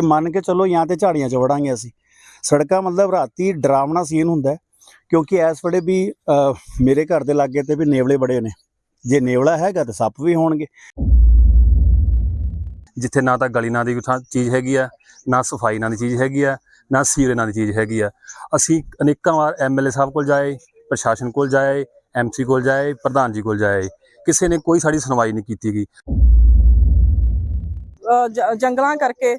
ਤੇ ਮੰਨ ਕੇ ਚੱਲੋ ਜਾਂ ਤੇ ਝਾੜੀਆਂ 'ਚ ਵੜਾਂਗੇ ਅਸੀਂ। ਸੜਕਾਂ ਮਤਲਬ ਰਾਤੀ ਡਰਾਵਣਾ ਸੀਨ ਹੁੰਦਾ ਕਿਉਂਕਿ ਇਸ ਵੇਲੇ ਵੀ ਮੇਰੇ ਘਰ ਦੇ ਲਾਗੇ ਤੇ ਵੀ ਨੇਵਲੇ ਬੜੇ ਨੇ। ਜੇ ਨੇਵਲਾ ਹੈਗਾ ਤਾਂ ਸੱਪ ਵੀ ਹੋਣਗੇ। ਜਿੱਥੇ ਨਾ ਤਾਂ ਗਲੀ ਨਾਂ ਦੀ ਚੀਜ਼ ਹੈਗੀ ਆ, ਨਾ ਸਫ਼ਾਈ ਨਾਂ ਦੀ ਚੀਜ਼ ਹੈਗੀ ਆ, ਨਾ ਸੀਵਰੇਜ ਨਾਂ ਦੀ ਚੀਜ਼ ਹੈਗੀ ਆ। ਅਸੀਂ ਅਨੇਕਾਂ ਵਾਰ ਐਮਐਲਏ ਸਾਹਿਬ ਕੋਲ ਜਾਏ, ਪ੍ਰਸ਼ਾਸਨ ਕੋਲ ਜਾਏ ਐਮਸੀ ਕੋਲ ਜਾਏ, ਪ੍ਰਧਾਨ ਜੀ ਕੋਲ ਜਾਏ, ਕਿਸੇ ਨੇ ਕੋਈ ਸਾਡੀ ਸੁਣਵਾਈ ਨਹੀਂ ਕੀਤੀ ਗਈ ਜੰਗਲਾਂ ਕਰਕੇ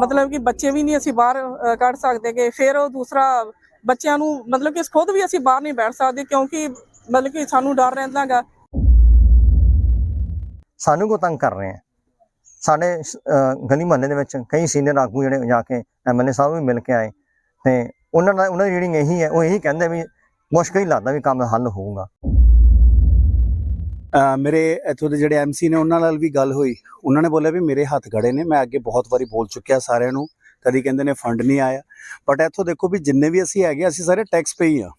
ਮਤਲਬ ਕਿ ਬੱਚੇ ਵੀ ਨਹੀਂ ਅਸੀਂ ਬਾਹਰ ਕੱਢ ਸਕਦੇ ਕਿ ਫਿਰ ਉਹ ਦੂਸਰਾ ਬੱਚਿਆਂ ਨੂੰ ਮਤਲਬ ਕਿ ਖੁਦ ਵੀ ਅਸੀਂ ਬਾਹਰ ਨਹੀਂ ਬੈਠ ਸਕਦੇ ਕਿਉਂਕਿ ਮਤਲਬ ਕਿ ਸਾਨੂੰ ਡਰ ਰਹਿੰਦਾਗਾ ਸਾਨੂੰ ਕੋ ਤੰਗ ਕਰ ਰਹੇ ਹੈ ਸਾਡੇ ਗਲੀ ਮੁਹੱਲੇ ਦੇ ਵਿੱਚ ਕਈ ਸੀਨੀਅਰ ਆਗੂ ਜਿਹੜੇ ਜਾ ਕੇ ਐਮਐਲਏ ਸਾਹਿਬ ਵੀ ਮਿਲ ਕੇ ਆਏ ਤੇ ਉਹਨਾਂ ਦਾ, ਉਹਨਾਂ ਦੀ ਰੀਡਿੰਗ ਇਹੀ ਹੈ, ਉਹ ਇਹੀ ਕਹਿੰਦੇ ਵੀ ਮੁਸ਼ਕਿਲ ਹੀ ਲੱਗਦਾ ਵੀ ਕੰਮ ਹੱਲ ਹੋਊਗਾ। ਮੇਰੇ ਇੱਥੋਂ ਦੇ ਜਿਹੜੇ ਐਮਸੀ ਨੇ ਉਹਨਾਂ ਨਾਲ ਵੀ ਗੱਲ ਹੋਈ। ਉਹਨਾਂ ਨੇ ਬੋਲਿਆ ਵੀ ਮੇਰੇ ਹੱਥ ਗੜੇ ਨੇ, ਮੈਂ ਅੱਗੇ ਬਹੁਤ ਵਾਰੀ ਬੋਲ ਚੁੱਕਿਆ ਸਾਰਿਆਂ ਨੂੰ। ਕਦੀ ਕਹਿੰਦੇ ਨੇ ਫੰਡ ਨਹੀਂ ਆਇਆ। ਬਟ ਇੱਥੋਂ ਦੇਖੋ ਵੀ ਜਿੰਨੇ ਵੀ ਅਸੀਂ ਹੈਗੇ ਅਸੀਂ ਸਾਰੇ ਟੈਕਸ ਪੇਈ ਆ।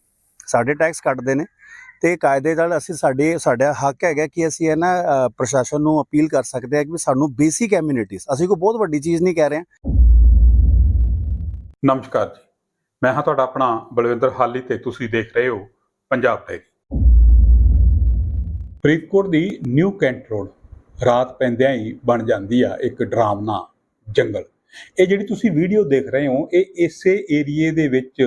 ਸਾਡੇ ਟੈਕਸ ਕੱਟਦੇ ਨੇ। ਤੇ ਕਾਇਦੇ ਨਾਲ ਅਸੀਂ ਸਾਡੇ, ਸਾਡਾ ਹੱਕ ਹੈਗਾ ਕਿ ਅਸੀਂ ਇਹ ਨਾ ਪ੍ਰਸ਼ਾਸਨ ਨੂੰ ਅਪੀਲ ਕਰ ਸਕਦੇ ਹਾਂ ਕਿ ਵੀ ਸਾਨੂੰ ਬੇਸਿਕ ਐਮਿਨਿਟੀਜ਼ ਅਸੀਂ ਕੋਈ ਬਹੁਤ ਵੱਡੀ ਚੀਜ਼ ਨਹੀਂ ਕਹਿ ਰਹੇ ਨਮਸਕਾਰ ਜੀ। ਮੈਂ ਹਾਂ ਤੁਹਾਡਾ ਆਪਣਾ ਬਲਵਿੰਦਰ ਹਾਲੀ ਤੇ ਤੁਸੀਂ ਦੇਖ ਰਹੇ ਹੋ ਪੰਜਾਬ ਡਾਇਰੀ ਫਰੀਦਕੋਟ ਦੀ ਨਿਊ ਕੈਂਟ ਰੋਡ ਰਾਤ ਪੈਂਦਿਆਂ ਹੀ ਬਣ ਜਾਂਦੀ ਆ ਇੱਕ ਡਰਾਵਨਾ ਜੰਗਲ। ਇਹ ਜਿਹੜੀ ਤੁਸੀਂ ਵੀਡੀਓ ਦੇਖ ਰਹੇ ਹੋ, ਇਹ ਇਸੇ ਏਰੀਏ ਦੇ ਵਿੱਚ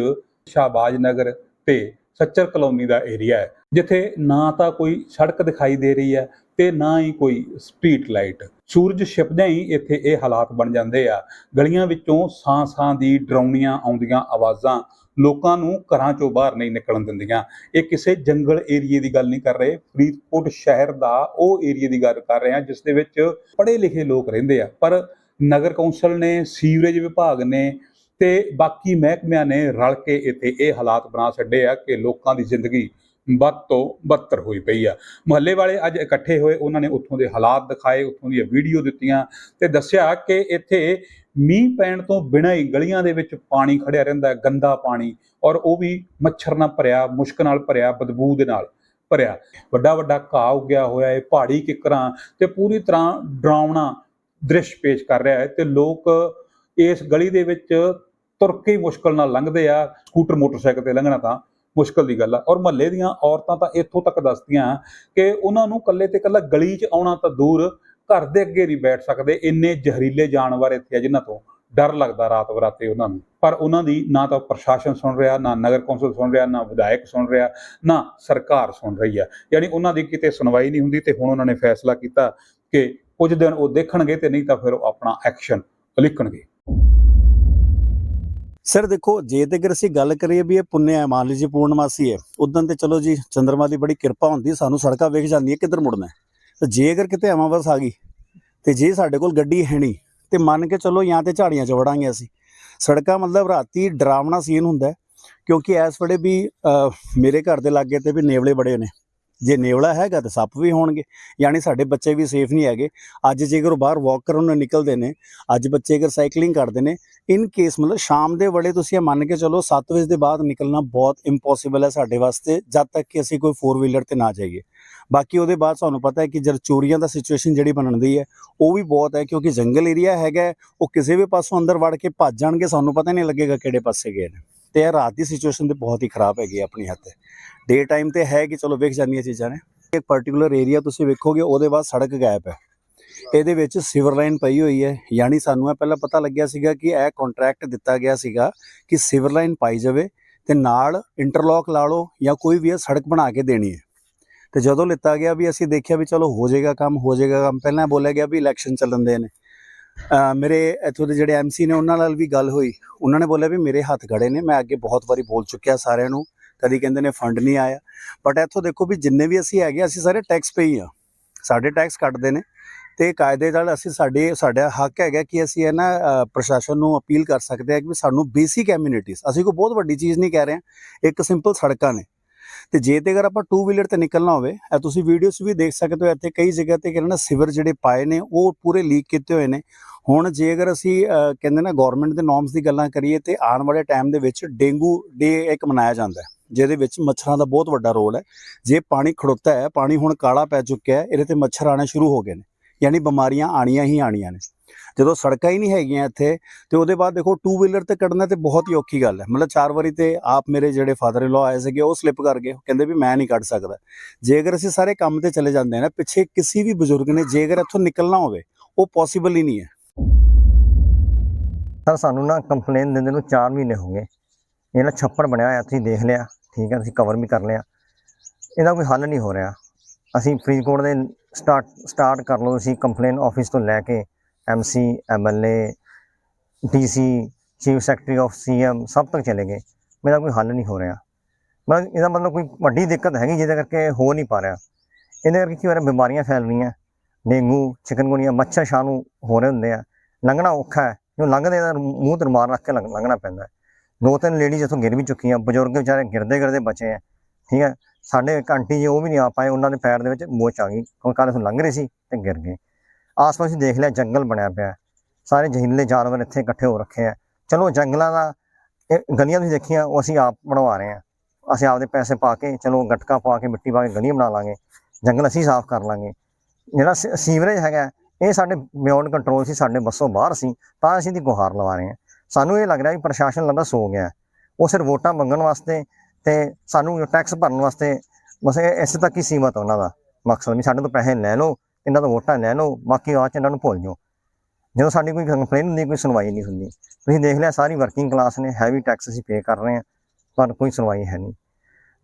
ਸ਼ਾਹਬਾਜ਼ ਨਗਰ ਤੇ ਸੱਚਰ ਕਲੋਨੀ ਦਾ ਏਰੀਆ ਹੈ, ਜਿੱਥੇ ਨਾ ਤਾਂ ਕੋਈ ਸੜਕ ਦਿਖਾਈ ਦੇ ਰਹੀ ਹੈ ਤੇ ਨਾ ਹੀ ਕੋਈ ਸਟਰੀਟ ਲਾਈਟ। ਸੂਰਜ ਛਿਪਦਿਆਂ ਹੀ ਇੱਥੇ ਇਹ ਹਾਲਾਤ ਬਣ ਜਾਂਦੇ ਆ। ਗਲੀਆਂ ਵਿੱਚੋਂ ਸਾਂ-ਸਾਂ ਦੀ ਡਰਾਉਣੀਆਂ ਆਉਂਦੀਆਂ ਆਵਾਜ਼ਾਂ ਲੋਕਾਂ ਨੂੰ ਘਰਾਂ ਚੋਂ ਬਾਹਰ ਨਹੀਂ ਨਿਕਲਣ ਦਿੰਦੀਆਂ। ਇਹ ਕਿਸੇ ਜੰਗਲ ਏਰੀਏ ਦੀ ਗੱਲ ਨਹੀਂ ਕਰ ਰਹੇ। ਫਰੀਦਕੋਟ ਸ਼ਹਿਰ ਦਾ ਉਹ ਏਰੀਏ ਦੀ ਗੱਲ ਕਰ ਰਹੇ ਹਾਂ, ਜਿਸ ਦੇ ਵਿੱਚ ਪੜ੍ਹੇ ਲਿਖੇ ਲੋਕ ਰਹਿੰਦੇ ਆ। ਪਰ ਨਗਰ ਕੌਂਸਲ ਨੇ, ਸੀਵਰੇਜ ਵਿਭਾਗ ਨੇ ਤੇ ਬਾਕੀ ਮਹਿਕਮਿਆਂ ਨੇ ਰਲ ਕੇ ਇੱਥੇ ਇਹ ਹਾਲਾਤ ਬਣਾ ਛੱਡੇ ਆ ਕਿ ਲੋਕਾਂ ਦੀ ਜ਼ਿੰਦਗੀ ਵੱਧ ਤੋਂ ਬੱਤਰ ਹੋਈ ਪਈ ਆ। ਮੁਹੱਲੇ ਵਾਲੇ ਅੱਜ ਇਕੱਠੇ ਹੋਏ, ਉਹਨਾਂ ਨੇ ਉੱਥੋਂ ਦੇ ਹਾਲਾਤ ਦਿਖਾਏ, ਉੱਥੋਂ ਦੀਆਂ ਵੀਡੀਓ ਦਿੱਤੀਆਂ ਤੇ ਦੱਸਿਆ ਕਿ ਇੱਥੇ ਮੀਂਹ ਪੈਣ ਤੋਂ ਬਿਨਾਂ ਹੀ ਗਲੀਆਂ ਦੇ ਵਿੱਚ ਪਾਣੀ ਖੜਿਆ ਰਹਿੰਦਾ ਗੰਦਾ ਪਾਣੀ, ਔਰ ਉਹ ਵੀ ਮੱਛਰ ਨਾਲ ਭਰਿਆ, ਮੁਸ਼ਕ ਨਾਲ ਭਰਿਆ, ਬਦਬੂ ਦੇ ਨਾਲ ਭਰਿਆ। ਵੱਡਾ ਵੱਡਾ ਘਾਹ ਉੱਗਿਆ ਹੋਇਆ ਹੈ, ਪਹਾੜੀ ਕਿਕਰਾਂ ਤੇ ਪੂਰੀ ਤਰ੍ਹਾਂ ਡਰਾਉਣਾ ਦ੍ਰਿਸ਼ ਪੇਸ਼ ਕਰ ਰਿਹਾ ਹੈ ਤੇ ਲੋਕ ਇਸ ਗਲੀ ਦੇ ਵਿੱਚ ਤੁਰ ਕੇ ਹੀ ਮੁਸ਼ਕਲ ਨਾਲ ਲੰਘਦੇ ਆ। ਸਕੂਟਰ, ਮੋਟਰਸਾਈਕਲ ਤੇ ਲੰਘਣਾ ਤਾਂ ਮੁਸ਼ਕਲ ਦੀ ਗੱਲ ਆ। ਔਰ ਮਹੱਲੇ ਦੀਆਂ ਔਰਤਾਂ ਤਾਂ ਇੱਥੋਂ ਤੱਕ ਦੱਸਦੀਆਂ ਕਿ ਉਹਨਾਂ ਨੂੰ ਕੱਲੇ ਤੇ ਕੱਲਾ ਗਲੀ 'ਚ ਆਉਣਾ ਤਾਂ ਦੂਰ ਘਰ ਦੇ ਅੱਗੇ ਨਹੀਂ ਬੈਠ ਸਕਦੇ, ਇੰਨੇ ਜ਼ਹਿਰੀਲੇ ਜਾਨਵਰ ਇੱਥੇ ਆ ਜਿਨ੍ਹਾਂ ਤੋਂ ਡਰ ਲੱਗਦਾ ਰਾਤ ਬਰਾਤੇ ਉਹਨਾਂ ਨੂੰ। ਪਰ ਉਹਨਾਂ ਦੀ ਨਾ ਤਾਂ ਪ੍ਰਸ਼ਾਸਨ ਸੁਣ ਰਿਹਾ, ਨਾ ਨਗਰ ਕੌਂਸਲ ਸੁਣ ਰਿਹਾ, ਨਾ ਵਿਧਾਇਕ ਸੁਣ ਰਿਹਾ, ਨਾ ਸਰਕਾਰ ਸੁਣ ਰਹੀ ਆ। ਯਾਨੀ ਉਹਨਾਂ ਦੀ ਕਿਤੇ ਸੁਣਵਾਈ ਨਹੀਂ ਹੁੰਦੀ ਤੇ ਹੁਣ ਉਹਨਾਂ ਨੇ ਫੈਸਲਾ ਕੀਤਾ ਕਿ ਕੁਝ ਦਿਨ ਉਹ ਦੇਖਣਗੇ ਤੇ ਨਹੀਂ ਤਾਂ ਫਿਰ ਉਹ ਆਪਣਾ ਐਕਸ਼ਨ ਲਿਖਣਗੇ ਸਰ ਦੇਖੋ, ਜੇ ਤੇ ਅਗਰ ਅਸੀਂ ਗੱਲ ਕਰੀਏ ਵੀ ਇਹ ਪੁੰਨਿਆ ਹੈ ਜੀ, ਪੂਰਨਮਾਸੀ ਹੈ ਉਦੋਂ ਤੇ ਚਲੋ ਜੀ, ਚੰਦਰਮਾ ਦੀ ਬੜੀ ਕਿਰਪਾ ਹੁੰਦੀ, ਸਾਨੂੰ ਸੜਕਾਂ ਵੇਖ ਹੈ ਕਿੱਧਰ ਮੁੜਨਾ ਤੇ ਜੇ ਅਗਰ ਕਿਤੇ ਅਮਾਵਸ ਆ ਗਈ ਤੇ ਜੇ ਸਾਡੇ ਕੋਲ ਗੱਡੀ ਹੈ ਨਹੀਂ ਤੇ ਮੰਨ ਕੇ ਚਲੋ ਜਾਂ ਤੇ ਝਾੜੀਆਂ 'ਚ ਵੜਾਂਗੇ ਅਸੀਂ। ਸੜਕਾਂ ਮਤਲਬ ਰਾਤੀ ਡਰਾਵਣਾ ਸੀਨ ਹੁੰਦਾ ਕਿਉਂਕਿ ਇਸ ਵੇਲੇ ਵੀ ਮੇਰੇ ਘਰ ਦੇ ਲਾਗੇ ਤੇ ਵੀ ਨੇਵਲੇ ਬੜੇ ਨੇ। ਜੇ ਨੇਵਲਾ ਹੈਗਾ ਤਾਂ ਸੱਪ ਵੀ ਹੋਣਗੇ, ਯਾਨੀ ਸਾਡੇ ਬੱਚੇ ਵੀ ਸੇਫ ਨਹੀਂ ਹੈਗੇ। ਅੱਜ ਜੇਕਰ ਉਹ ਬਾਹਰ ਵਾਕ ਕਰਨ ਨੂੰ ਨਿਕਲਦੇ ਨੇ, ਅੱਜ ਬੱਚੇ ਅਗਰ ਸਾਈਕਲਿੰਗ ਕਰਦੇ ਨੇ ਇਨ ਕੇਸ ਮਤਲਬ ਸ਼ਾਮ ਦੇ ਵੇਲੇ ਤੁਸੀਂ ਇਹ ਮੰਨ ਕੇ ਚਲੋ 7 ਵਜੇ ਦੇ ਬਾਅਦ ਨਿਕਲਣਾ ਬਹੁਤ ਇੰਪੋਸੀਬਲ ਹੈ ਸਾਡੇ ਵਾਸਤੇ, ਜਦ ਤੱਕ ਕਿ ਅਸੀਂ ਕੋਈ 4 ਵੀਲਰ ਤੇ ਨਾ ਜਾਈਏ। ਬਾਕੀ ਉਹਦੇ ਬਾਅਦ ਤੁਹਾਨੂੰ ਪਤਾ ਹੈ ਕਿ ਜਦ ਚੋਰੀਆਂ ਦਾ ਸਿਚੁਏਸ਼ਨ ਜਿਹੜੀ ਬਣਦੀ ਹੈ, ਉਹ ਵੀ ਬਹੁਤ ਹੈ ਕਿਉਂਕਿ ਜੰਗਲ ਏਰੀਆ ਹੈਗਾ ਉਹ ਕਿਸੇ ਵੀ ਪਾਸੋਂ ਅੰਦਰ ਵੜ ਕੇ ਭੱਜ ਜਾਣਗੇ, ਸਾਨੂੰ ਪਤਾ ਨਹੀਂ ਲੱਗੇਗਾ ਕਿਹੜੇ ਪਾਸੇ ਗਏ ਨੇ। ਤੇ ਇਹ ਰਾਤ ਦੀ ਸਿਚੁਏਸ਼ਨ ਤੇ ਬਹੁਤ ਹੀ ਖਰਾਬ ਹੈਗੀ ਹੈ ਆਪਣੀ ਹੱਥ ਡੇ ਟਾਈਮ ਤੇ ਹੈ ਕਿ ਚਲੋ ਵੇਖ ਜਾਂਦੀਆਂ ਚੀਜ਼ਾਂ ਨੇ। ਇੱਕ ਪਾਰਟਿਕੂਲਰ ਏਰੀਆ ਤੁਸੀਂ ਵੇਖੋਗੇ, ਉਹਦੇ ਬਾਅਦ ਸੜਕ ਗਾਇਬ ਹੈ। ਇਹਦੇ ਵਿੱਚ ਸਿਵਰ ਲਾਈਨ ਪਈ ਹੋਈ ਹੈ, ਯਾਨੀ ਸਾਨੂੰ ਇਹ ਪਹਿਲਾਂ ਪਤਾ ਲੱਗਿਆ ਸੀਗਾ ਕਿ ਇਹ ਕੰਟਰੈਕਟ ਦਿੱਤਾ ਗਿਆ ਸੀਗਾ ਕਿ ਸਿਵਰ ਲਾਈਨ ਪਾਈ ਜਾਵੇ ਤੇ ਨਾਲ ਇੰਟਰਲੌਕ ਲਾ ਲਓ ਜਾਂ ਕੋਈ ਵੀ ਇਹ ਸੜਕ ਬਣਾ ਕੇ ਦੇਣੀ ਹੈ। ਤੇ ਜਦੋਂ ਲਿੱਤਾ ਗਿਆ ਵੀ ਅਸੀਂ ਦੇਖਿਆ ਵੀ ਚਲੋ ਹੋ ਜਾਏਗਾ ਕੰਮ, ਹੋ ਜਾਏਗਾ ਕੰਮ, ਪਹਿਲਾਂ ਬੋਲਿਆ ਗਿਆ ਵੀ ਇਲੈਕਸ਼ਨ ਚੱਲਣ ਦੇ ਨੇ। ਮੇਰੇ ਇੱਥੋਂ ਦੇ ਜਿਹੜੇ ਐਮਸੀ ਨੇ ਉਹਨਾਂ ਨਾਲ ਵੀ ਗੱਲ ਹੋਈ। ਉਹਨਾਂ ਨੇ ਬੋਲਿਆ ਵੀ ਮੇਰੇ ਹੱਥ ਖੜੇ ਨੇ, ਮੈਂ ਅੱਗੇ ਬਹੁਤ ਵਾਰੀ ਬੋਲ ਚੁੱਕਿਆ ਸਾਰਿਆਂ ਨੂੰ, ਕਦੀ ਕਹਿੰਦੇ ਨੇ ਫੰਡ ਨਹੀਂ ਆਇਆ। ਬਟ ਇੱਥੋਂ ਦੇਖੋ ਵੀ ਜਿੰਨੇ ਵੀ ਅਸੀਂ ਹੈਗੇ ਅਸੀਂ ਸਾਰੇ ਟੈਕਸ ਪੇਈ ਆ। ਸਾਡੇ ਟੈਕਸ ਕੱਟਦੇ ਨੇ ਤੇ ਕਾਇਦੇ ਨਾਲ ਅਸੀਂ ਸਾਡੇ, ਸਾਡਾ ਹੱਕ ਹੈਗਾ ਕਿ ਅਸੀਂ ਇਹ ਨਾ ਪ੍ਰਸ਼ਾਸਨ ਨੂੰ ਅਪੀਲ ਕਰ ਸਕਦੇ ਹਾਂ ਕਿ ਵੀ ਸਾਨੂੰ ਬੇਸਿਕ ਐਮਿਨਿਟੀਜ਼ ਅਸੀਂ ਕੋਈ ਬਹੁਤ ਵੱਡੀ ਚੀਜ਼ ਨਹੀਂ ਕਹਿ ਰਹੇ ਹਾਂ, ਇੱਕ ਸਿੰਪਲ ਸੜਕਾਂ ਨੇ। ਤੇ ਜੇ ਤੇ ਅਗਰ ਆਪਾਂ 2 ਵੀਲਰ ਤੇ ਨਿਕਲਣਾ ਹੋਵੇ, ਇਹ ਤੁਸੀਂ ਵੀਡੀਓਜ਼ ਵੀ ਦੇਖ ਸਕਦੇ ਹੋ, ਇੱਥੇ ਕਈ ਜਗ੍ਹਾ ਤੇ ਕਹਿੰਦੇ ਨਾ ਸਿਵਰ ਜਿਹੜੇ ਪਾਏ ਨੇ, ਉਹ ਪੂਰੇ ਲੀਕ ਕੀਤੇ ਹੋਏ ਨੇ। ਹੁਣ ਜੇ ਅਗਰ ਅਸੀਂ ਕਹਿੰਦੇ ਨਾ ਗਵਰਨਮੈਂਟ ਦੇ ਨੋਰਮਸ ਦੀ ਗੱਲਾਂ ਕਰੀਏ, ਤੇ ਆਉਣ ਵਾਲੇ ਟਾਈਮ ਦੇ ਵਿੱਚ ਡੇਂਗੂ ਡੇ ਇੱਕ ਮਨਾਇਆ ਜਾਂਦਾ ਹੈ, ਜਿਹਦੇ ਵਿੱਚ ਮੱਛਰਾਂ ਦਾ ਬਹੁਤ ਵੱਡਾ ਰੋਲ ਹੈ। ਜੇ ਪਾਣੀ ਖੜੋਤਾ ਹੈ, ਪਾਣੀ ਹੁਣ ਕਾਲਾ ਪੈ ਚੁੱਕਿਆ ਹੈ, ਇਹਦੇ ਤੇ ਮੱਛਰ ਆਣੇ ਸ਼ੁਰੂ ਹੋ ਗਏ ਨੇ, ਯਾਨੀ ਬਿਮਾਰੀਆਂ ਆਣੀਆਂ ਹੀ ਆਣੀਆਂ ਨੇ। ਜਦੋਂ ਸੜਕਾਂ ਹੀ ਨਹੀਂ ਹੈਗੀਆਂ ਇੱਥੇ, ਤੇ ਉਹਦੇ ਬਾਅਦ ਦੇਖੋ ਟੂ ਵੀਲਰ ਤੇ ਕੱਢਣਾ ਤੇ ਬਹੁਤ ਹੀ ਔਖੀ ਗੱਲ ਹੈ। ਮਤਲਬ ਚਾਰ ਵਾਰੀ ਤੇ ਆਪ ਮੇਰੇ ਜਿਹੜੇ ਫਾਦਰ ਇਨ ਲਾ ਆਏ ਸੀਗੇ, ਉਹ ਸਲਿੱਪ ਕਰ ਗਏ। ਕਹਿੰਦੇ ਵੀ ਮੈਂ ਨਹੀਂ ਕੱਢ ਸਕਦਾ। ਜੇ ਅਗਰ ਅਸੀਂ ਸਾਰੇ ਕੰਮ ਤੇ ਚਲੇ ਜਾਂਦੇ ਹਾਂ ਨਾ, ਪਿੱਛੇ ਕਿਸੇ ਵੀ ਬਜ਼ੁਰਗ ਨੇ ਜੇ ਅਗਰ ਇੱਥੋਂ ਨਿਕਲਣਾ ਹੋਵੇ, ਉਹ ਪੋਸੀਬਲ ਹੀ ਨਹੀਂ ਹੈ। ਸਰ ਸਾਨੂੰ ਨਾ ਕੰਪਲੇਨ ਦਿੰਦੇ ਨੂੰ 4 ਮਹੀਨੇ ਹੋ ਗਏ। ਇਹ ਨਾ ਛੱਪੜ ਬਣਿਆ ਹੋਇਆ, ਤੁਸੀਂ ਦੇਖ ਲਿਆ। ਠੀਕ ਹੈ, ਤੁਸੀਂ ਕਵਰ ਵੀ ਕਰ ਲਿਆ। ਇਹਦਾ ਕੋਈ ਹੱਲ ਨਹੀਂ ਹੋ ਰਿਹਾ। ਅਸੀਂ ਫਰੀਦਕੋਟ ਦੇ ਸਟਾਰਟ ਸਟਾਰਟ ਕਰ ਲਓ, ਅਸੀਂ ਕੰਪਲੇਨ ਆਫਿਸ ਤੋਂ ਲੈ ਕੇ MC MLA DC chief secretary of CM ਸਭ ਤੱਕ ਚਲੇ ਗਏ। ਮੇਰਾ ਕੋਈ ਹੱਲ ਨਹੀਂ ਹੋ ਰਿਹਾ। ਮਤਲਬ ਇਹਦਾ ਮਤਲਬ ਕੋਈ ਵੱਡੀ ਦਿੱਕਤ ਹੈਗੀ ਜਿਹਦੇ ਕਰਕੇ ਹੋ ਨਹੀਂ ਪਾ ਰਿਹਾ। ਇਹਦੇ ਕਰਕੇ ਕੀ ਹੋ ਰਿਹਾ, ਬਿਮਾਰੀਆਂ ਫੈਲ ਰਹੀਆਂ। ਡੇਂਗੂ, ਚਿਕਨਗੁਨੀਆ, ਮੱਛਰ ਸ਼ਾਹ ਨੂੰ ਹੋ ਰਹੇ ਹੁੰਦੇ ਆ। ਲੰਘਣਾ ਔਖਾ ਹੈ। ਜੋ ਲੰਘਦੇ ਦਾ ਮੂੰਹ ਤੇ ਮਾਰ ਰੱਖ ਕੇ ਲੰਘ- ਲੰਘਣਾ ਪੈਂਦਾ ਦੋ ਤਿੰਨ ਲੇਡੀਜ਼ ਇੱਥੋਂ ਗਿਰ ਵੀ ਚੁੱਕੀਆਂ। ਬਜ਼ੁਰਗ ਵਿਚਾਰੇ ਗਿਰਦੇ ਗਿਰਦੇ ਬਚੇ ਆ। ਠੀਕ ਹੈ? ਸਾਡੇ ਇੱਕ ਆਂਟੀ ਜੀ ਉਹ ਵੀ ਨਹੀਂ ਆ ਪਾਏ। ਉਹਨਾਂ ਦੇ ਪੈਰ ਦੇ ਵਿੱਚ ਮੋਚ ਆ ਗਈ। ਕਿਉਂਕਿ ਕੱਲ੍ਹ ਇੱਥੋਂ ਲੰਘ ਰਹੇ ਸੀ ਤੇ ਗਿਰ ਗਏ। ਆਸ-ਪਾਸ ਦੇਖ ਲਿਆ, ਜੰਗਲ ਬਣਿਆ ਪਿਆ ਸਾਰੇ ਜ਼ਹਿਰੀਲੇ ਜਾਨਵਰ ਇੱਥੇ ਇਕੱਠੇ ਹੋ ਰੱਖੇ ਆ ਚਲੋ ਜੰਗਲਾਂ ਦਾ, ਇਹ ਗਲੀਆਂ ਤੁਸੀਂ ਦੇਖੀਆਂ, ਉਹ ਅਸੀਂ ਆਪ ਬਣਵਾ ਰਹੇ ਆ ਅਸੀਂ ਆਪਦੇ ਪੈਸੇ ਪਾ ਕੇ, ਚਲੋ ਗਟਕਾ ਪਾ ਕੇ, ਮਿੱਟੀ ਪਾ ਕੇ ਗਲੀਆਂ ਬਣਾ ਲਾਂਗੇ। ਜੰਗਲ ਅਸੀਂ ਸਾਫ਼ ਕਰ ਲਾਂਗੇ। ਜਿਹੜਾ ਸੀ- ਸੀਵਰੇਜ ਹੈਗਾ, ਇਹ ਸਾਡੇ ਬਿਯੋਂਡ ਕੰਟਰੋਲ ਸੀ, ਸਾਡੇ ਬੱਸੋਂ ਬਾਹਰ ਸੀ, ਤਾਂ ਅਸੀਂ ਦੀ ਗੁਹਾਰ ਲਵਾ ਰਹੇ ਹਾਂ। ਸਾਨੂੰ ਇਹ ਲੱਗ ਰਿਹਾ ਵੀ ਪ੍ਰਸ਼ਾਸਨ ਲੱਗਦਾ ਸੋ ਗਿਆ ਉਹ ਸਿਰ ਵੋਟਾਂ ਮੰਗਣ ਵਾਸਤੇ ਤੇ ਸਾਨੂੰ ਟੈਕਸ ਭਰਨ ਵਾਸਤੇ, ਬਸ ਇਹ, ਇਸੇ ਤੱਕ ਹੀ ਸੀਮਤ ਉਹਨਾਂ ਦਾ। ਮਕਸਦ ਨਹੀਂ ਸਾਡੇ ਤੋਂ ਪੈਸੇ ਲੈ ਲਓ ਇਹਨਾਂ ਦਾ ਵੋਟਾਂ ਲੈ ਲਓ ਬਾਕੀ ਬਾਅਦ ਚ ਇਹਨਾਂ ਨੂੰ ਭੁੱਲ ਜਾਓ। ਜਦੋਂ ਸਾਡੀ ਕੋਈ ਕੰਪਲੇਨ ਹੁੰਦੀ, ਕੋਈ ਸੁਣਵਾਈ ਨਹੀਂ ਹੁੰਦੀ। ਤੁਸੀਂ ਦੇਖ ਲਿਆ, ਸਾਰੀ ਵਰਕਿੰਗ ਕਲਾਸ ਨੇ ਹੈਵੀ ਟੈਕਸ ਅਸੀਂ ਪੇ ਕਰ ਰਹੇ ਹਾਂ, ਪਰ ਕੋਈ ਸੁਣਵਾਈ ਹੈ ਨਹੀਂ।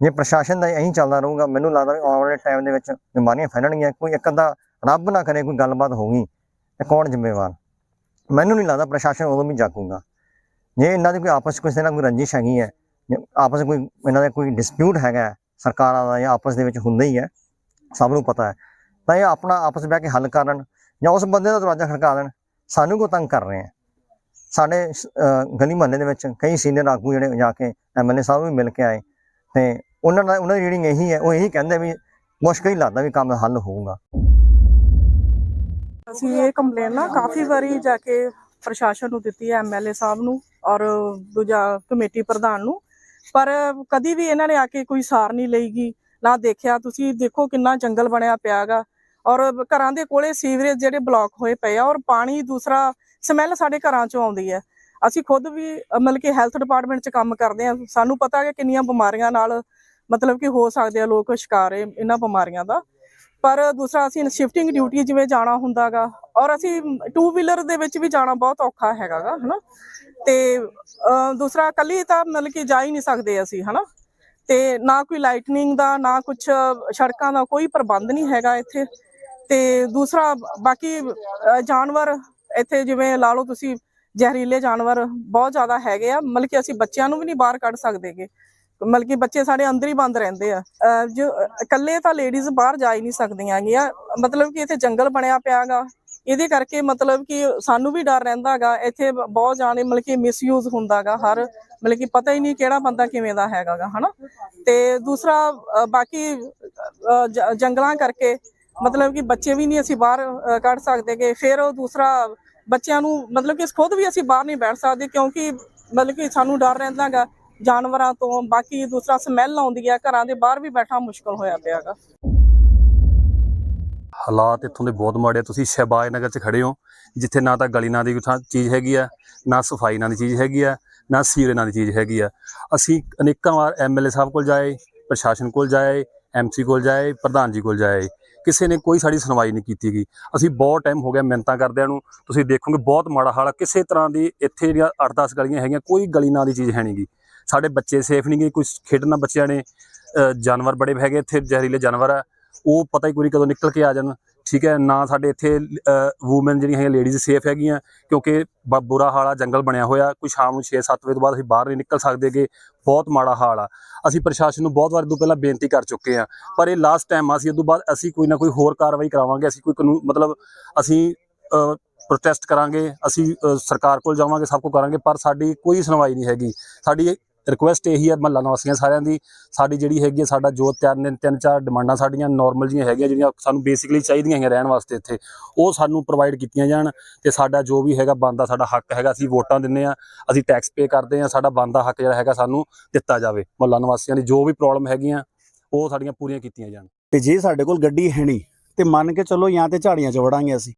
ਜੇ ਪ੍ਰਸ਼ਾਸਨ ਦਾ ਇਹੀ ਚੱਲਦਾ ਰਹੂਗਾ, ਮੈਨੂੰ ਲੱਗਦਾ ਵੀ ਆਉਣ ਵਾਲੇ ਟਾਈਮ ਦੇ ਵਿੱਚ ਬਿਮਾਰੀਆਂ ਫੈਲਣਗੀਆਂ, ਕੋਈ ਇੱਕ ਅੱਧਾ ਰੱਬ ਨਾ ਕਰੇ, ਕੋਈ ਗੱਲਬਾਤ ਹੋਊਗੀ ਤੇ ਕੌਣ ਜ਼ਿੰਮੇਵਾਰ? ਮੈਨੂੰ ਨਹੀਂ ਲੱਗਦਾ ਪ੍ਰਸ਼ਾਸਨ ਉਦੋਂ ਵੀ ਜਾਗੂਗਾ। ਜੇ ਇਹਨਾਂ ਦੀ ਕੋਈ ਆਪਸ 'ਚ ਕਿਸੇ ਨਾਲ ਕੋਈ ਰੰਜਿਸ਼ ਹੈਗੀ ਹੈ ਆਪਸ ਕੋਈ, ਇਹਨਾਂ ਦਾ ਕੋਈ ਡਿਸਪਿਊਟ ਹੈਗਾ ਸਰਕਾਰਾਂ ਦਾ ਜਾਂ ਆਪਸ ਦੇ ਵਿੱਚ ਹੁੰਦਾ ਹੀ ਹੈ, ਸਭ ਨੂੰ ਪਤਾ ਹੈ। ਤਾਂ ਇਹ ਆਪਣਾ ਆਪਸ ਬਹਿ ਕੇ ਹੱਲ ਕਰਨ ਜਾਂ ਉਸ ਬੰਦੇ ਦਾ ਦਰਵਾਜ਼ਾ ਖੜਕਾ ਦੇਣ ਸਾਨੂੰ ਕੋ ਤੰਗ ਕਰ ਰਹੇ ਆ? ਸਾਡੇ ਗਲੀ ਮੁਹੱਲੇ ਦੇ ਵਿੱਚ ਕਈ ਸੀਨੀਅਰ ਆਗੂ ਜਿਹੜੇ ਜਾ ਕੇ ਐਮਐਲਏ ਸਾਹਿਬ ਵੀ ਮਿਲ ਕੇ ਆਏ ਤੇ ਉਹਨਾਂ ਦਾ, ਉਹਨਾਂ ਦੀ ਰੀਡਿੰਗ ਇਹੀ ਹੈ, ਉਹ ਇਹੀ ਕਹਿੰਦੇ ਵੀ ਮੁਸ਼ਕਿਲ ਹੀ ਲੱਗਦਾ ਵੀ ਕੰਮ ਹੱਲ ਹੋਊਗਾ। ਅਸੀਂ ਇਹ ਕੰਪਲੇਨ ਨਾ ਕਾਫੀ ਵਾਰੀ ਜਾ ਕੇ ਪ੍ਰਸ਼ਾਸਨ ਨੂੰ ਦਿੱਤੀ ਹੈ ਐਮਐਲਏ ਸਾਹਿਬ ਨੂੰ ਔਰ ਦੂਜਾ ਕਮੇਟੀ ਪ੍ਰਧਾਨ ਨੂੰ। ਪਰ ਕਦੀ ਵੀ ਇਹਨਾਂ ਨੇ ਆ ਕੇ ਕੋਈ ਸਾਰ ਨਹੀਂ ਲਈਗੀ, ਨਾ ਦੇਖਿਆ। ਤੁਸੀਂ ਦੇਖੋ ਕਿੰਨਾ ਜੰਗਲ ਬਣਿਆ ਪਿਆਗਾ ਔਰ ਘਰਾਂ ਦੇ ਕੋਲੇ ਸੀਵਰੇਜ ਜਿਹੜੇ ਬਲੌਕ ਹੋਏ ਪਏ ਆ ਔਰ ਪਾਣੀ ਦੂਸਰਾ ਸਮੈਲ ਸਾਡੇ ਘਰਾਂ ਚੋਂ ਆਉਂਦੀ ਹੈ। ਅਸੀਂ ਖੁਦ ਵੀ ਮਤਲਬ ਕਿ ਹੈਲਥ ਡਿਪਾਰਟਮੈਂਟ 'ਚ ਕੰਮ ਕਰਦੇ ਆ ਸਾਨੂੰ ਪਤਾ ਹੈ ਕਿੰਨੀਆਂ ਬਿਮਾਰੀਆਂ ਨਾਲ ਮਤਲਬ ਕਿ ਹੋ ਸਕਦੇ ਆ ਲੋਕ ਸ਼ਿਕਾਰ ਇਹ- ਇਹਨਾਂ ਬਿਮਾਰੀਆਂ ਦਾ। ਪਰ ਦੂਸਰਾ ਅਸੀਂ ਸ਼ਿਫਟਿੰਗ ਡਿਊਟੀ ਜਿਵੇਂ ਜਾਣਾ ਹੁੰਦਾਗਾ ਔਰ ਅਸੀਂ ਟੂ ਵੀਲਰ ਦੇ ਵਿੱਚ ਵੀ ਜਾਣਾ ਬਹੁਤ ਔਖਾ ਹੈਗਾਗਾ ਹਨਾ? ਤੇ ਅਹ, ਦੂਸਰਾ ਕੱਲੀ ਤਾਂ ਮਤਲਬ ਕਿ ਜਾ ਹੀ ਨਹੀਂ ਸਕਦੇ ਅਸੀਂ ਹਨਾ? ਤੇ ਨਾ ਕੋਈ ਲਾਈਟਨਿੰਗ ਦਾ ਨਾ ਕੁਝ ਸੜਕਾਂ ਦਾ ਕੋਈ ਪ੍ਰਬੰਧ ਨਹੀਂ ਹੈਗਾ ਇੱਥੇ। ਤੇ ਦੂਸਰਾ ਬਾਕੀ ਜਾਨਵਰ ਇੱਥੇ ਜਿਵੇਂ ਲਾ ਲਓ ਤੁਸੀਂ ਜ਼ਹਿਰੀਲੇ ਜਾਨਵਰ ਬਹੁਤ ਜ਼ਿਆਦਾ ਹੈਗੇ ਆ, ਮਤਲਬ ਕਿ ਅਸੀਂ ਬੱਚਿਆਂ ਨੂੰ ਵੀ ਨਹੀਂ ਬਾਹਰ ਕੱਢ ਸਕਦੇਗੇ ਮਤਲਬ ਕਿ ਬੱਚੇ ਸਾਡੇ ਅੰਦਰ ਹੀ ਬੰਦ ਰਹਿੰਦੇ ਆ। ਜੋ ਇਕੱਲੇ ਤਾਂ ਲੇਡੀਜ਼ ਬਾਹਰ ਜਾ ਹੀ ਨਹੀਂ ਸਕਦੀਆਂ ਹੈਗੀਆਂ। ਮਤਲਬ ਕਿ ਇੱਥੇ ਜੰਗਲ ਬਣਿਆ ਪਿਆਗਾ ਇਹਦੇ ਕਰਕੇ ਮਤਲਬ ਕਿ ਸਾਨੂੰ ਵੀ ਡਰ ਰਹਿੰਦਾਗਾ ਇੱਥੇ ਬਹੁਤ ਜਾਣੇ ਮਤਲਬ ਕਿ ਮਿਸਯੂਜ਼ ਹੁੰਦਾਗਾ ਹਰ, ਮਤਲਬ ਕਿ ਪਤਾ ਹੀ ਨਹੀਂ ਕਿਹੜਾ ਬੰਦਾ ਕਿਵੇਂ ਦਾ ਹੈਗਾਗਾ ਹਨਾ? ਤੇ ਦੂਸਰਾ ਬਾਕੀ ਜੰਗਲਾਂ ਕਰਕੇ ਮਤਲਬ ਕਿ ਬੱਚੇ ਵੀ ਨਹੀਂ ਅਸੀਂ ਬਾਹਰ ਅ, ਕੱਢ ਸਕਦੇਗੇ ਫਿਰ ਉਹ ਦੂਸਰਾ ਬੱਚਿਆਂ ਨੂੰ ਮਤਲਬ ਕਿ ਖੁਦ ਵੀ ਅਸੀਂ ਬਾਹਰ ਨਹੀਂ ਬੈਠ ਸਕਦੇ ਕਿਉਂਕਿ ਮਤਲਬ ਕਿ ਸਾਨੂੰ ਡਰ ਰਹਿੰਦਾਗਾ ਜਾਨਵਰਾਂ ਤੋਂ ਬਾਕੀ ਦੂਸਰਾ ਸਮੈਲ ਆਉਂਦੀ ਹੈ ਘਰਾਂ ਦੇ ਬਾਹਰ ਵੀ ਬੈਠਾ ਮੁਸ਼ਕਲ ਹੋਇਆ ਪਿਆਗਾ ਹਾਲਾਤ ਇੱਥੋਂ ਦੇ ਬਹੁਤ ਮਾੜੇ ਤੁਸੀਂ ਸ਼ਹਿਬਾਜ਼ ਨਗਰ 'ਚ ਖੜੇ ਹੋ ਜਿੱਥੇ ਨਾ ਤਾਂ ਗਲੀ ਨਾਂ ਦੀ ਕੋਈ ਚੀਜ਼ ਹੈਗੀ ਆ ਨਾ ਸਫ਼ਾਈ ਨਾਂ ਦੀ ਚੀਜ਼ ਹੈਗੀ ਆ ਨਾ ਸੀਵਰੇ ਨਾਂ ਦੀ ਚੀਜ਼ ਹੈਗੀ ਆ। ਅਸੀਂ ਅਨੇਕਾਂ ਵਾਰ ਐਮਐਲਏ ਸਾਹਿਬ ਕੋਲ ਜਾਏ ਪ੍ਰਸ਼ਾਸਨ ਕੋਲ ਜਾਏ ਐਮਸੀ ਕੋਲ ਜਾਏ ਪ੍ਰਧਾਨ ਜੀ ਕੋਲ ਜਾਏ ਕਿਸੇ ਨੇ ਕੋਈ ਸਾਡੀ ਸੁਣਵਾਈ ਨਹੀਂ ਕੀਤੀ ਗਈ। ਅਸੀਂ ਬਹੁਤ ਟਾਈਮ ਹੋ ਗਿਆ ਮਿਹਨਤਾਂ ਕਰਦਿਆਂ ਨੂੰ। ਤੁਸੀਂ ਦੇਖੋਗੇ ਬਹੁਤ ਮਾੜਾ ਹਾਲ ਆ। ਕਿਸੇ ਤਰ੍ਹਾਂ ਦੀ ਇੱਥੇ ਜਿਹੜੀਆਂ 8-10 ਗਲੀਆਂ ਹੈਗੀਆਂ, ਕੋਈ ਗਲੀ ਨਾਂ ਦੀ ਚੀਜ਼ ਹੈ ਨਹੀਂਗੀ। ਸਾਡੇ ਬੱਚੇ ਸੇਫ ਨਹੀਂ ਗਏ ਕੋਈ ਖੇਡਣਾ ਬੱਚਿਆਂ ਨੇ ਜਾਨਵਰ ਬੜੇ ਹੈਗੇ ਇੱਥੇ, ਜ਼ਹਿਰੀਲੇ ਜਾਨਵਰ ਆ। ਉਹ ਪਤਾ ਹੀ ਕੋਈ ਕਦੋਂ ਨਿਕਲ ਕੇ ਆ ਜਾਣ। ਠੀਕ ਹੈ, ਨਾ ਸਾਡੇ ਇੱਥੇ ਵੂਮਨ ਜਿਹੜੀਆਂ ਹੈਗੀਆਂ ਲੇਡੀਜ਼ ਸੇਫ ਹੈਗੀਆਂ, ਕਿਉਂਕਿ ਬ- ਬੁਰਾ ਹਾਲ ਆ, ਜੰਗਲ ਬਣਿਆ ਹੋਇਆ, ਕੋਈ ਸ਼ਾਮ ਨੂੰ 6-7 ਵਜੇ ਤੋਂ ਬਾਅਦ ਅਸੀਂ ਬਾਹਰ ਨਹੀਂ ਨਿਕਲ ਸਕਦੇਗੇ ਬਹੁਤ ਮਾੜਾ ਹਾਲ ਆ। ਅਸੀਂ ਪ੍ਰਸ਼ਾਸਨ ਨੂੰ ਬਹੁਤ ਵਾਰ ਤੋਂ ਪਹਿਲਾਂ ਬੇਨਤੀ ਕਰ ਚੁੱਕੇ ਆ ਪਰ ਇਹ ਲਾਸਟ ਟਾਈਮ ਆ ਅਸੀਂ ਇਹ ਤੋਂ ਬਾਅਦ ਅਸੀਂ ਕੋਈ ਨਾ ਕੋਈ ਹੋਰ ਕਾਰਵਾਈ ਕਰਾਵਾਂਗੇ, ਅਸੀਂ ਕੋਈ ਕਾਨੂੰਨ, ਮਤਲਬ ਅਸੀਂ ਪ੍ਰੋਟੈਸਟ ਕਰਾਂਗੇ, ਅਸੀਂ ਸਰਕਾਰ ਕੋਲ ਜਾਵਾਂਗੇ, ਸਭ ਕੁਝ ਕਰਾਂਗੇ, ਪਰ ਸਾਡੀ ਕੋਈ ਸੁਣਵਾਈ ਨਹੀਂ ਹੈਗੀ। ਸਾਡੀ ਰਿਕੁਐਸਟ ਇਹੀ ਹੈ ਮਹੱਲਾ ਨਿਵਾਸੀਆਂ ਸਾਰਿਆਂ ਦੀ, ਸਾਡੀ ਜਿਹੜੀ ਹੈਗੀ ਹੈ, ਸਾਡਾ ਜੋ ਤਿੰਨ ਤਿੰਨ ਚਾਰ ਡਿਮਾਂਡਾਂ ਸਾਡੀਆਂ ਨਾਰਮਲ ਜੀਆਂ ਹੈਗੀਆਂ, ਜਿਹੜੀਆਂ ਸਾਨੂੰ ਬੇਸਿਕਲੀ ਚਾਹੀਦੀਆਂ ਹੈਗੀਆਂ ਰਹਿਣ ਵਾਸਤੇ ਇੱਥੇ, ਉਹ ਸਾਨੂੰ ਪ੍ਰੋਵਾਈਡ ਕੀਤੀਆਂ ਜਾਣ ਤੇ ਸਾਡਾ ਜੋ ਵੀ ਹੈਗਾ ਬੰਦਾ ਸਾਡਾ ਹੱਕ ਹੈਗਾ, ਅਸੀਂ ਵੋਟਾਂ ਦਿੰਨੇ ਆ ਅਸੀਂ ਟੈਕਸ ਪੇ ਕਰਦੇ ਆ ਸਾਡਾ ਬੰਦਾ ਹੱਕ ਜਿਹੜਾ ਹੈਗਾ ਸਾਨੂੰ ਦਿੱਤਾ ਜਾਵੇ, ਮਹੱਲਾ ਨਿਵਾਸੀਆਂ ਦੀ ਜੋ ਵੀ ਪ੍ਰੋਬਲਮ ਹੈਗੀਆਂ, ਉਹ ਸਾਡੀਆਂ ਪੂਰੀਆਂ ਕੀਤੀਆਂ ਜਾਣ। ਤੇ ਜੇ ਸਾਡੇ ਕੋਲ ਗੱਡੀ ਹੈ ਨਹੀਂ, ਤੇ ਮੰਨ ਕੇ ਚੱਲੋ ਜਾਂ ਤੇ ਝਾੜੀਆਂ 'ਚ ਵੜਾਂਗੇ ਅਸੀਂ।